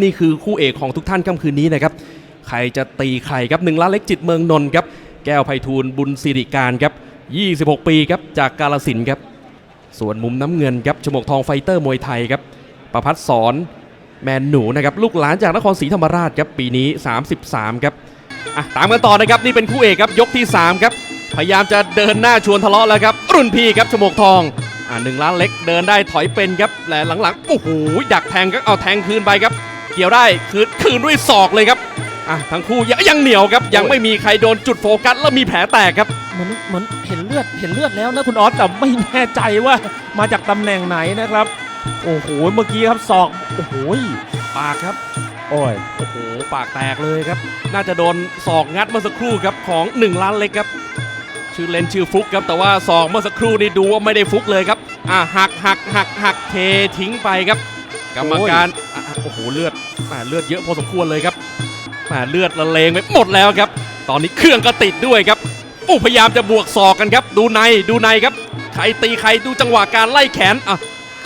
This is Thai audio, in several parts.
นี่คือคู่เอกของทุกท่านค่ำคืนนี้นะครับ ใครจะตีใครครับหนึ่งล้านเล็กจิตเมืองนนท์ครับ แก้วไพฑูรย์บุญสิริการครับ 26 ปีครับจากกาลสินครับ ส่วนมุมน้ำเงินครับฉมกทองไฟเตอร์มวยไทยครับ ประพัฒสอนแมนหนูนะครับ ลูกหลานจากนครศรีธรรมราชครับ ปีนี้ 33 ครับอะตามกันต่อนะครับ นี่เป็นคู่เอกครับยกที่ 3 ครับ พยายามจะเดินหน้าชวนทะเลาะแล้วครับ รุ่นพี่ครับฉมกทองอ่าหนึ่งล้านเล็กเดินได้ถอยเป็นครับและหลังๆโอ้โหดักแทงก็เอาแทงคืนไปครับ เกี่ยวได้คืนคืนด้วยศอกเลยครับอะทั้งคู่ยังยังเหนียวครับยังไม่มีใครโดนจุดโฟกัสแล้วมีแผลแตกครับ เหมือนเหมือนเห็นเลือดเห็นเลือดแล้วนะคุณออสแต่ไม่แน่ใจว่ามาจากตำแหน่งไหนนะครับ โอ้โหเมื่อกี้ครับศอกโอ้โหปากครับ โอ้ยโอ้โหปากแตกเลยครับ น่าจะโดนศอกงัดเมื่อสักครู่ครับของ1ล้านเล็กครับ ชื่อเล่นชื่อฟุกครับแต่ว่าศอกเมื่อสักครู่นี่ดูว่าไม่ได้ฟุกเลยครับอะหักหักหักหักเททิ้งไปครับ กรรมการอะ โอ้โหเลือดอะเลือดเยอะพอสมควรเลยครับอะเลือดละเลงไปหมดแล้วครับ ตอนนี้เครื่องก็ติดด้วยครับโอ้พยายามจะบวกศอกกันครับ ดูในดูในครับ ใครตีใครดูจังหวะการไล่แขนอะ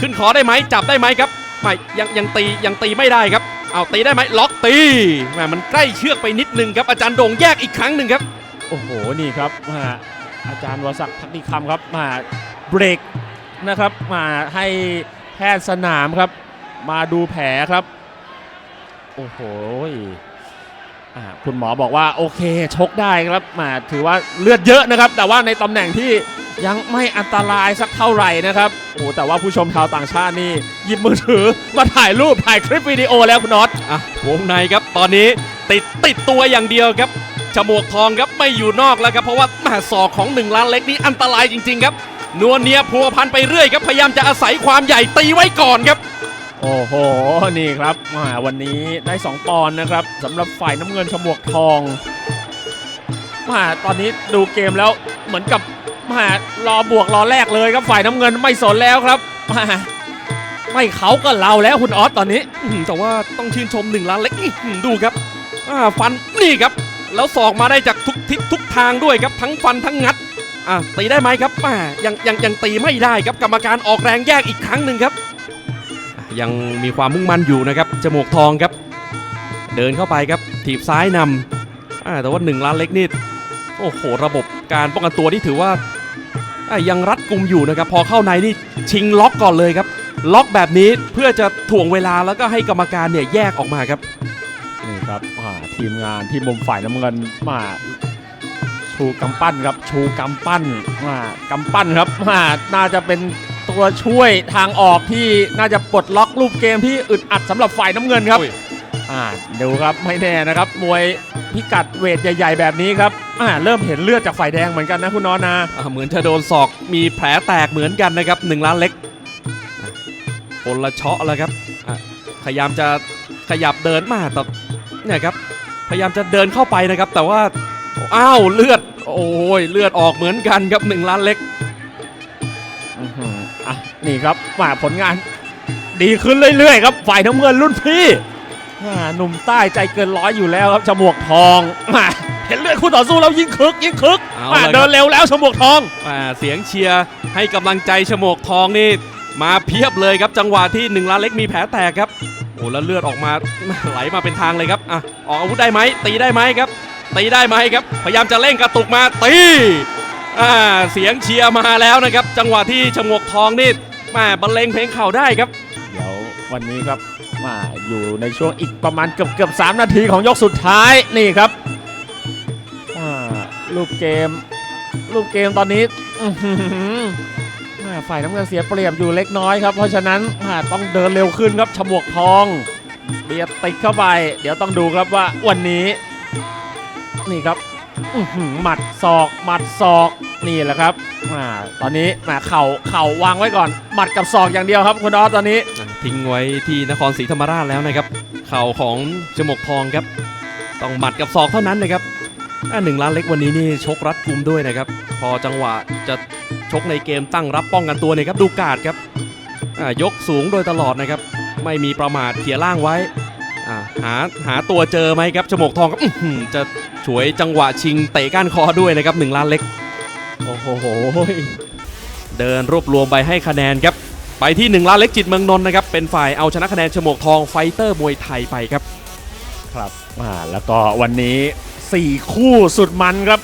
ขึ้นขอได้ไหมจับได้ไหมครับไม่ยังยังตียังตีไม่ได้ครับเอาตีได้ไหมล็อกตีแหมมันใกล้เชือกไปนิดนึงครับอาจารย์โด่งแยกอีกครั้งหนึ่งครับโอ้โหนี่ครับมาอาจารย์วศักดิ์พักดีคำครับมาเบรกนะครับมาให้แพทย์สนามครับ มาดูแผลครับ โอ้โหคุณหมอบอกว่าโอเคชกได้ครับมาถือว่าเลือดเยอะนะครับ แต่ว่าในตำแหน่งที่ยังไม่อันตรายสักเท่าไหร่นะครับโอ้แต่ว่าผู้ชมชาวต่างชาตินี่หยิบมือถือมาถ่ายรูปถ่ายคลิปวิดีโอแล้วคุณน็อตอะวงในครับตอนนี้ติดติดตัวอย่างเดียวครับจมวกทองครับไม่อยู่นอกแล้วครับเพราะว่าแหม่ศอกของหนึ่งล้านเล็กนี่อันตรายจริง ๆ ครับนัวเนียพัวพันไปเรื่อยครับพยายามจะอาศัยความใหญ่ตีไว้ก่อนครับ โอ้โห นี่ครับมาวันนี้ได้ 2 ปอนด์นะครับสำหรับฝ่ายน้ำเงินฉมวกทองมาตอนนี้ดูเกมแล้วเหมือนกับมารอบวกรอแรกเลยครับฝ่ายน้ำเงินไม่สนแล้วครับมาไม่เขาก็เราแล้วคุณออสตอนนี้แต่ว่าต้องชื่นชมหนึ่งล้านเล็กดูครับฟันนี่ครับ แล้วศอกมาได้จากทุกทิศทุกทางด้วยครับทั้งฟันทั้งงัดอ่าตีได้ไหมครับม่ยังยังยังตีไม่ได้ครับกรรมการออกแรงแยกอีกครั้งหนึ่งครับ ยังมีความมุ่งมั่นอยู่นะครับจมูกทองครับ เดินเข้าไปครับถีบซ้ายนำอ่าแต่ว่าหนึ่งล้านเล็กนี่โอ้โหระบบการป้องกันตัวนี่ถือว่ายังรัดกุมอยู่นะครับพอเข้าในนี่ชิงล็อกก่อนเลยครับล็อกแบบนี้เพื่อจะถ่วงเวลาแล้วก็ให้กรรมการเนี่ยแยกออกมาครับนี่ครับทีมงานที่มุมฝ่ายน้ำเงินมาชูกำปั้นครับชูกำปั้นมากำปั้นครับมาน่าจะเป็น ตัวช่วยทางออกที่น่าจะปลดล็อกรูปเกมที่อึดอัดสำหรับฝ่ายน้ำเงินครับอุ้ยอ่าดูครับไม่แน่นะครับ มวยพิกัดเวทใหญ่ ๆ แบบนี้ครับอ่าเริ่มเห็นเลือดจากฝ่ายแดงเหมือนกันนะคุณนอนนะอะเหมือนจะโดนศอกมีแผลแตกเหมือนกันนะครับหนึ่งล้านเล็กอะคนละเชาะแล้วครับอะพยายามจะขยับเดินมาแต่เนี่ยครับพยายามจะเดินเข้าไปนะครับ แต่ว่าอ้าวเลือด โอ้ยเลือดออกเหมือนกันครับหนึ่งล้านเล็ก อื้อหืออะนี่ครับมาผลงาน ดีขึ้นเรื่อยๆครับ ฝ่ายน้ำเงินรุ่นพี่อ่าหนุ่มใต้ใจเกินร้อยอยู่แล้วครับฉมวกทองมาเห็นเลือดคู่ต่อสู้แล้วยิ่งคึกยิ่งคึกเอามาละครับเดินเร็วแล้วฉมวกทองอ่าเสียงเชียร์ให้กำลังใจฉมวกทองนี่มาเพียบเลยครับจังหวะที่หนึ่งล้านเล็กมีแผลแตกครับโอ้แล้วเลือดออกมาไหลมาเป็นทางเลยครับอะออกอาวุธได้ไหมตีได้ไหมครับตีได้ไหมครับ พยายามจะเร่งกระตุกมาตี อ่าเสียงเชียร์มาแล้วนะครับ จังหวะที่ฉมวกทองนี่แม่บรรเลงเพลงเข่าได้ครับ เดี๋ยววันนี้ครับมาอยู่ในช่วงอีกประมาณเกือบเกือบสามนาทีของยกสุดท้ายนี่ครับอ่ารูปเกมรูปเกมตอนนี้อื้อหืออ่ฝ่ายน้ำเงินเสียเปรียบอยู่เล็กน้อยครับ เพราะฉะนั้นอ่าต้องเดินเร็วขึ้นครับฉมวกทอง เบียดติดเข้าไป เดี๋ยวต้องดูครับว่าวันนี้ นี่ครับอื้อหือหมัดศอก หมัดศอก นี่แหละครับอ่าตอนนี้มาเข่าเข่าวางไว้ก่อน หมัดกับศอกอย่างเดียวครับคุณดอสตอนนี้ ทิ้งไว้ที่นครศรีธรรมราชแล้วนะครับ เข่าของฉมวกทองครับ ต้องหมัดกับศอกเท่านั้นนะครับหนึ่งล้านเล็กวันนี้นี่ชกรัดกุมด้วยนะครับ พอจังหวะจะชกในเกมตั้งรับป้องกันตัวเนี่ยครับดูการ์ดครับยกสูงโดยตลอดนะครับ ไม่มีประมาทเขี่ยล่างไว้หาหาตัวเจอไหมครับฉมวกทองครับจะฉวยจังหวะชิงเตะก้านคอด้วยนะครับหนึ่งล้านเล็ก โอ้โห เดินรวบรวมไปให้คะแนนครับ ไปที่หนึ่งล้านเล็กจิตเมืองนนท์นะครับ เป็นฝ่ายเอาชนะคะแนนฉมวกทองไฟเตอร์มวยไทยไปครับ ครับอ่าแล้วก็วันนี้ 4 คู่สุดมันครับ